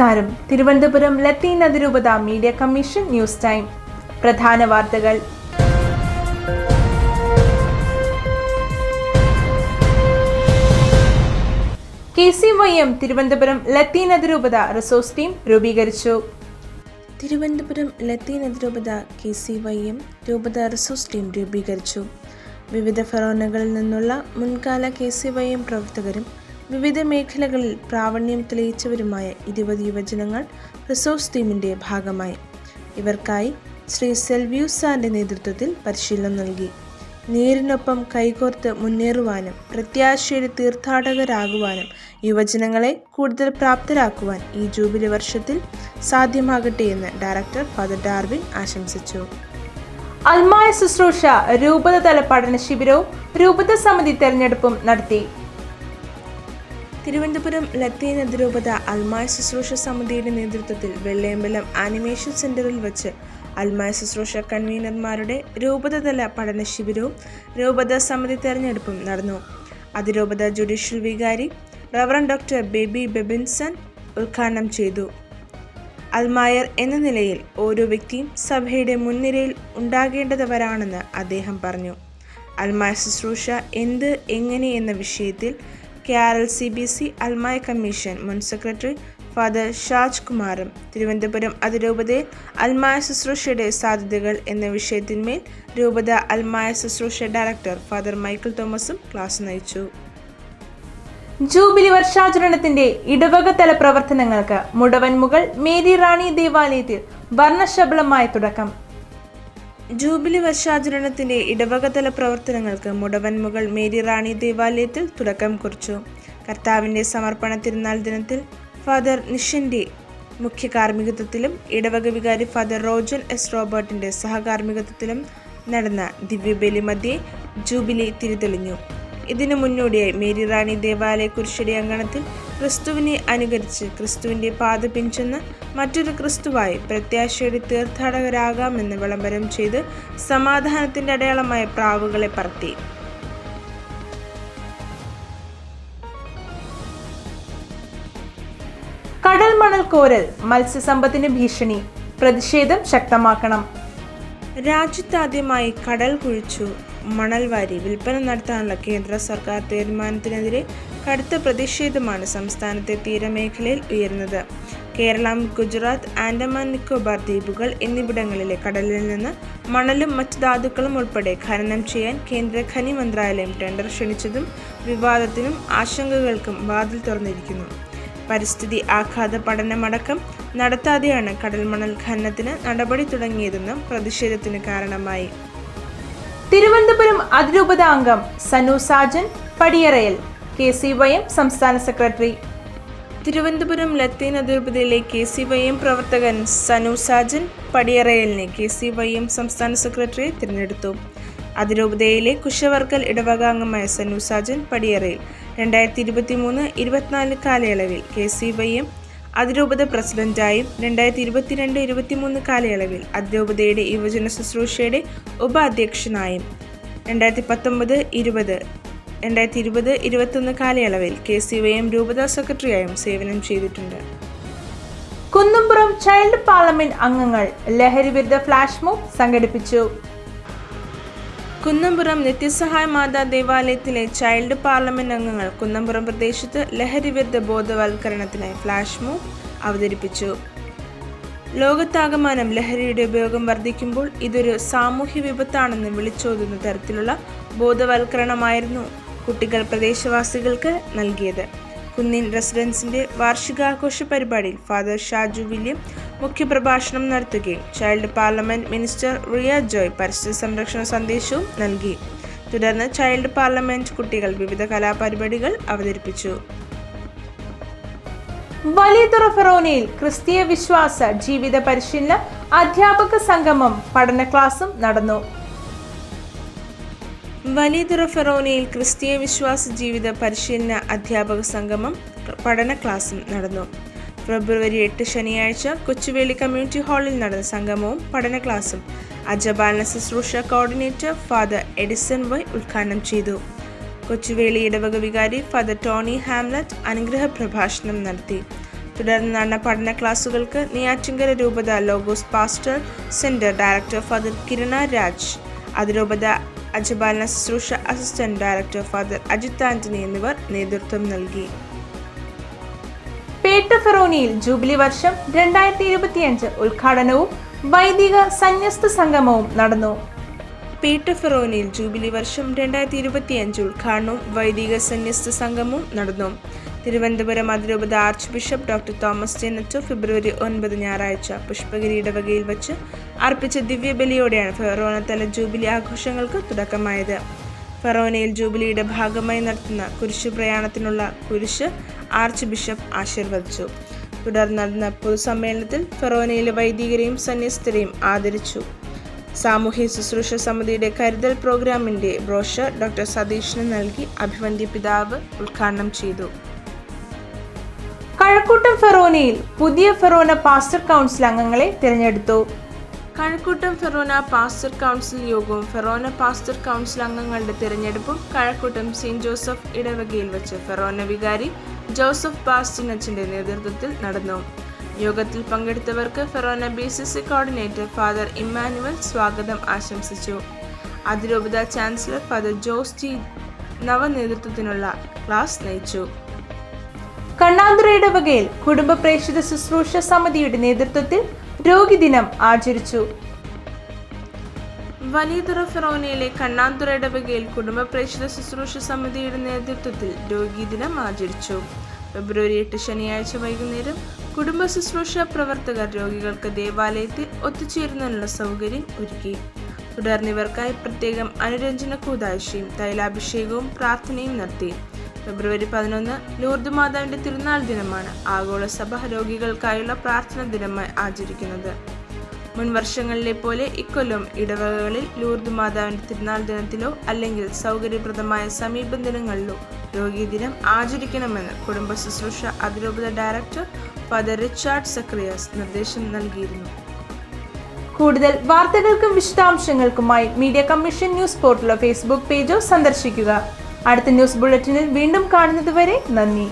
നമസ്കാരം. തിരുവനന്തപുരം ലത്തീൻ അതിരൂപത media commission news time. പ്രധാന വാർത്തകൾ. K C Y M Thiruvananthapuram Latin അതിരൂപത റിസോഴ്സ് ടീം രൂപീകരിച്ചു. തിരുവനന്തപുരം ലത്തീൻ അതിരൂപത കെ സി വൈ എം രൂപത റിസോഴ്സ് ടീം രൂപീകരിച്ചു. വിവിധ ഫെറോനകളിൽ നിന്നുള്ള മുൻകാല കെ സി വൈ എം പ്രവർത്തകരും വിവിധ മേഖലകളിൽ പ്രാവീണ്യം തെളിയിച്ചവരുമായ ഇരുപത് യുവജനങ്ങൾ റിസോഴ്സ് ടീമിന്റെ ഭാഗമായി. ഇവർക്കായി ശ്രീ സെൽവ്യൂസാന്റെ നേതൃത്വത്തിൽ പരിശീലനം നൽകി. നീരിനൊപ്പം കൈകോർത്ത് മുന്നേറുവാനും പ്രത്യാശയുടെ തീർത്ഥാടകരാകുവാനും യുവജനങ്ങളെ കൂടുതൽ പ്രാപ്തരാക്കുവാൻ ഈ ജൂബിലി വർഷത്തിൽ സാധ്യമാകട്ടെ എന്ന് ഡയറക്ടർ ഫാദർ ഡാർവിൻ ആശംസിച്ചു. അൽമായ ശുശ്രൂഷ രൂപത തല പഠന ശിബിരവും രൂപത സമിതി തെരഞ്ഞെടുപ്പും നടത്തി. തിരുവനന്തപുരം ലത്തീൻ അതിരൂപത അൽമായ ശുശ്രൂഷ സമിതിയുടെ നേതൃത്വത്തിൽ വെള്ളയമ്പലം ആനിമേഷൻ സെന്ററിൽ വെച്ച് അൽമായ ശുശ്രൂഷ കൺവീനർമാരുടെ രൂപതതല പഠന ശിബിരവും രൂപത സമിതി തെരഞ്ഞെടുപ്പും നടന്നു. അതിരൂപത ജുഡീഷ്യൽ വികാരി റവറൻ ഡോക്ടർ ബേബി ബെബിൻസൺ ഉദ്ഘാടനം ചെയ്തു. അൽമായർ എന്ന നിലയിൽ ഓരോ വ്യക്തിയും സഭയുടെ മുൻനിരയിൽ ഉണ്ടാകേണ്ടതവരാണെന്ന് അദ്ദേഹം പറഞ്ഞു. അൽമായ ശുശ്രൂഷ എന്ത് എങ്ങനെ എന്ന വിഷയത്തിൽ കെ സി ബി സി അൽമായ കമ്മീഷൻ മുൻ സെക്രട്ടറി ഫാദർ ഷാജ് കുമാറും തിരുവനന്തപുരം അതിരൂപതയിൽ അൽമായ ശുശ്രൂഷയുടെ സാധ്യതകൾ എന്ന വിഷയത്തിന്മേൽ രൂപത അൽമായ ശുശ്രൂഷ ഡയറക്ടർ ഫാദർ മൈക്കിൾ തോമസും ക്ലാസ് നയിച്ചു. ജൂബിലി വർഷാചരണത്തിന്റെ ഇടവകതല പ്രവർത്തനങ്ങൾക്ക് മുടവൻമുകൾ മേരി റാണി ദേവാലയത്തിൽ വർണശബളമായ തുടക്കം. ജൂബിലി വർഷാചരണത്തിന്റെ ഇടവകതല പ്രവർത്തനങ്ങൾക്ക് മുടവൻമുകൾ മേരി റാണി ദേവാലയത്തിൽ തുടക്കം കുറിച്ചു. കർത്താവിന്റെ സമർപ്പണ തിരുനാൾ ദിനത്തിൽ ഫാദർ നിഷന്റെ മുഖ്യ കാർമ്മികത്വത്തിലും ഇടവക വികാരി ഫാദർ റോജൻ എസ് റോബർട്ടിന്റെ സഹകാർമ്മികത്വത്തിലും നടന്ന ദിവ്യബലി മധ്യേ ജൂബിലി തിരിതെളിഞ്ഞു. ഇതിനു മുന്നോടിയായി മേരി റാണി ദേവാലയ കുരിശടി അങ്കണത്തിൽ ക്രിസ്തുവിനെ അനുകരിച്ച് ക്രിസ്തുവിന്റെ പാത പിഞ്ചെന്ന് മറ്റൊരു ക്രിസ്തുവായി പ്രത്യാശയുടെ തീർത്ഥാടകരാകാമെന്ന് വിളംബരം ചെയ്ത് സമാധാനത്തിന്റെ അടയാളമായ പ്രാവുകളെ പറത്തി. കടൽ മണൽ കോരൽ മത്സ്യസമ്പത്തിന് ഭീഷണി പ്രതിഷേധം ശക്തമാക്കണം. രാജ്യത്താദ്യമായി കടൽ കുഴിച്ചു. മണൽ വാരി വിൽപ്പന നടത്താനുള്ള കേന്ദ്ര സർക്കാർ തീരുമാനത്തിനെതിരെ കടുത്ത പ്രതിഷേധമാണ് സംസ്ഥാനത്തെ തീരമേഖലയിൽ ഉയർന്നത് കേരളം ഗുജറാത്ത് ആൻഡമാൻ നിക്കോബാർ ദ്വീപുകൾ എന്നിവിടങ്ങളിലെ കടലിൽ നിന്ന് മണലും മറ്റ് ധാതുക്കളും ഉൾപ്പെടെ ഖനനം ചെയ്യാൻ കേന്ദ്ര ഖനി മന്ത്രാലയം ടെൻഡർ ക്ഷണിച്ചതും വിവാദത്തിനും ആശങ്കകൾക്കും വാതിൽ തുറന്നിരിക്കുന്നു. പരിസ്ഥിതി ആഘാത പഠനമടക്കം നടത്താതെയാണ് കടൽമണൽ ഖനനത്തിന് നടപടി തുടങ്ങിയതെന്നും പ്രതിഷേധത്തിന് കാരണമായി. തിരുവനന്തപുരം അതിരൂപത അംഗം Sanu Sajan Padiyarayal. K C Y M സംസ്ഥാന സെക്രട്ടറി. തിരുവനന്തപുരം ലത്തീൻ അതിരൂപതയിലെ കെ സി വൈ എം പ്രവർത്തകൻ സനു സാജൻ പടിയറയലിനെ കെ സി വൈ എം സംസ്ഥാന സെക്രട്ടറി തിരഞ്ഞെടുത്തു. അതിരൂപതയിലെ കുശവർക്കൽ ഇടവക അംഗമായ സനു സാജൻ പടിയറയിൽ രണ്ടായിരത്തി ഇരുപത്തി മൂന്ന് ഇരുപത്തിനാല് കാലയളവിൽ കെ സി വൈ എം അതിരൂപത പ്രസിഡന്റായും രണ്ടായിരത്തി ഇരുപത്തിരണ്ട് ഇരുപത്തിമൂന്ന് കാലയളവിൽ അതിരൂപതയുടെ യുവജന ശുശ്രൂഷയുടെ ഉപാധ്യക്ഷനായും രണ്ടായിരത്തി പത്തൊമ്പത് ഇരുപത് രണ്ടായിരത്തി ഇരുപത് ഇരുപത്തൊന്ന് കാലയളവിൽ കെ സി വൈ എം രൂപതാ സെക്രട്ടറിയായും സേവനം ചെയ്തിട്ടുണ്ട്. കുന്നുംപുറം ചൈൽഡ് പാർലമെന്റ് അംഗങ്ങൾ ലഹരി വിരുദ്ധ ഫ്ലാഷ് മോബ് സംഘടിപ്പിച്ചു. കുന്നംപുറം നിത്യസഹായ മാതാ ദേവാലയത്തിലെ ചൈൽഡ് പാർലമെന്റ് അംഗങ്ങൾ കുന്നംപുറം പ്രദേശത്ത് ലഹരി വിരുദ്ധ ബോധവൽക്കരണത്തിനായി ഫ്ലാഷ് മൂവ് അവതരിപ്പിച്ചു. ലോകത്താകമാനം ലഹരിയുടെ ഉപയോഗം വർദ്ധിക്കുമ്പോൾ ഇതൊരു സാമൂഹ്യ വിപത്താണെന്ന് വിളിച്ചോതുന്ന തരത്തിലുള്ള ബോധവൽക്കരണമായിരുന്നു കുട്ടികൾ പ്രദേശവാസികൾക്ക് നൽകിയത്. കുന്നിൻ റെസിഡൻസിന്റെ വാർഷികാഘോഷ പരിപാടിയിൽ ഫാദർ ഷാജു വില്യം മുഖ്യപ്രഭാഷണം നടത്തുകയും child parliament minister Riya Joy പരിസ്ഥിതി സംരക്ഷണ സന്ദേശവും നൽകി. തുടർന്ന് ചൈൽഡ് പാർലമെന്റ് കുട്ടികൾ വിവിധ കലാപരിപാടികൾ അവതരിപ്പിച്ചു. വലിയതുറ ഫെറോനയിൽ ക്രിസ്തീയ വിശ്വാസ ജീവിത പരിശീലന അധ്യാപക സംഗമം പഠന ക്ലാസും നടന്നു. വലിയതുറ ഫെറോനയിൽ ക്രിസ്തീയ വിശ്വാസ ജീവിത പരിശീലന അധ്യാപക സംഗമം പഠന ക്ലാസും നടന്നു. ഫെബ്രുവരി എട്ട് ശനിയാഴ്ച കൊച്ചുവേളി കമ്മ്യൂണിറ്റി ഹാളിൽ നടന്ന സംഗമവും പഠന ക്ലാസും അജപാലന ശുശ്രൂഷ കോർഡിനേറ്റർ ഫാദർ എഡിസൺ വൈ ഉദ്ഘാടനം ചെയ്തു. കൊച്ചുവേളി ഇടവക വികാരി ഫാദർ ടോണി ഹാംലറ്റ് അനുഗ്രഹ പ്രഭാഷണം നടത്തി. തുടർന്ന് നടന്ന പഠന ക്ലാസുകൾക്ക് നെയ്യാറ്റിങ്കര രൂപത Logos pastor centre director father Kirana Raj. അതിരൂപത അജപാലന ശുശ്രൂഷ assistant director father Ajith Antony എന്നിവർ നേതൃത്വം നൽകി. പേട്ട ഫെറോനിയിൽ ജൂബിലി വർഷം രണ്ടായിരത്തി ഇരുപത്തിയഞ്ച് ഉദ്ഘാടനവും വൈദിക സന്യസ്ത സംഗമവും നടന്നു. പേട്ട ഫെറോനിയിൽ ജൂബിലി വർഷം രണ്ടായിരത്തി ഇരുപത്തിയഞ്ച് ഉദ്ഘാടനവും വൈദിക സന്യസ്ത സംഗമവും നടന്നു. തിരുവനന്തപുരം അതിരൂപത ആർച്ച് ബിഷപ്പ് ഡോക്ടർ തോമസ് ചെന്നറ്റോ ഫെബ്രുവരി ഒൻപത് ഞായറാഴ്ച പുഷ്പഗിരി ഇടവകയിൽ വച്ച് അർപ്പിച്ച ദിവ്യബലിയോടെയാണ് ഫെറോണത്തല ജൂബിലി ആഘോഷങ്ങൾക്ക് തുടക്കമായത്. ഫെറോനയിൽ ജൂബിലിയുടെ ഭാഗമായി നടത്തുന്ന കുരിശു പ്രയാണത്തിനുള്ള കുരിശ് ആർച്ച് ബിഷപ്പ് ആശീർവദിച്ചു. തുടർന്ന് നടന്ന പൊതുസമ്മേളനത്തിൽ ഫെറോനയിലെ വൈദികരെയും സന്യസ്തരെയും ആദരിച്ചു. സാമൂഹ്യ ശുശ്രൂഷ സമിതിയുടെ കരുതൽ പ്രോഗ്രാമിന്റെ ബ്രോഷർ ഡോക്ടർ സതീഷിന് നൽകി അഭിവന്ദ്യ പിതാവ് ഉദ്ഘാടനം ചെയ്തു. കഴക്കൂട്ടം ഫെറോനയിൽ പുതിയ ഫെറോന പാസ്റ്റർ കൗൺസിൽ അംഗങ്ങളെ തിരഞ്ഞെടുത്തു. കഴക്കൂട്ടം ഫെറോന പാസ്റ്റർ കൗൺസിൽ യോഗവും ഫെറോന പാസ്റ്റർ കൗൺസിൽ അംഗങ്ങളുടെ തിരഞ്ഞെടുപ്പും കഴക്കൂട്ടം സെന്റ് ജോസഫ് ഇടവകയിൽ വെച്ച് ഫെറോന വികാരി ജോസഫ് പാസ്റ്റിനച്ചന്റെ നേതൃത്വത്തിൽ നടന്നു. യോഗത്തിൽ പങ്കെടുത്തവർക്ക് Forane B C C coordinator father Emmanuel സ്വാഗതം ആശംസിച്ചു. അതിരൂപത ചാൻസലർ ഫാദർ ജോസ് ജി നവനേതൃത്വത്തിനുള്ള ക്ലാസ് നയിച്ചു. കണ്ണാന്തുറ ഇടവകയിൽ കുടുംബ പ്രേക്ഷിത ശുശ്രൂഷ സമിതിയുടെ നേതൃത്വത്തിൽ രോഗിദിനം ആചരിച്ചു. വലിയതുറ ഫെറോനയിലെ കണ്ണാന്തുറ ഇടവകയിൽ കുടുംബ പ്രേക്ഷിത ശുശ്രൂഷ സമിതിയുടെ നേതൃത്വത്തിൽ രോഗീദിനം ആചരിച്ചു. ഫെബ്രുവരി എട്ട് ശനിയാഴ്ച വൈകുന്നേരം കുടുംബ ശുശ്രൂഷ പ്രവർത്തകർ രോഗികൾക്ക് ദേവാലയത്തിൽ ഒത്തുചേരുന്നതിനുള്ള സൗകര്യം ഒരുക്കി. തുടർന്ന് ഇവർക്കായി പ്രത്യേകം അനുരഞ്ജന കൂതാശയും തൈലാഭിഷേകവും പ്രാർത്ഥനയും നടത്തി. ഫെബ്രുവരി പതിനൊന്ന് ലൂർദ് മാതാവിന്റെ തിരുനാൾ ദിനമാണ്. ആഗോള സഭ രോഗികൾക്കായുള്ള പ്രാർത്ഥന ദിനമായി ആചരിക്കുന്നത്. മുൻ വർഷങ്ങളിലെ പോലെ ഇക്കൊല്ലം ഇടവകകളിൽ ലൂർദ് മാതാവിന്റെ തിരുനാൾ ദിനത്തിലോ അല്ലെങ്കിൽ സൗകര്യപ്രദമായ സമീപ ദിനങ്ങളിലോ രോഗീ ദിനം ആചരിക്കണമെന്ന് കുടുംബ ശുശ്രൂഷ അതിരൂപത ഡയറക്ടർ ഫാദർ റിച്ചാർഡ് സക്രിയാസ് നിർദ്ദേശം നൽകിയിരുന്നു. കൂടുതൽ വാർത്തകൾക്കും വിശദാംശങ്ങൾക്കുമായി മീഡിയ കമ്മീഷൻ ന്യൂസ് പോർട്ടലോ ഫേസ്ബുക്ക് പേജോ സന്ദർശിക്കുക. അടുത്ത ന്യൂസ് ബുള്ളറ്റിനിൽ വീണ്ടും കാണുന്നതുവരെ നന്ദി.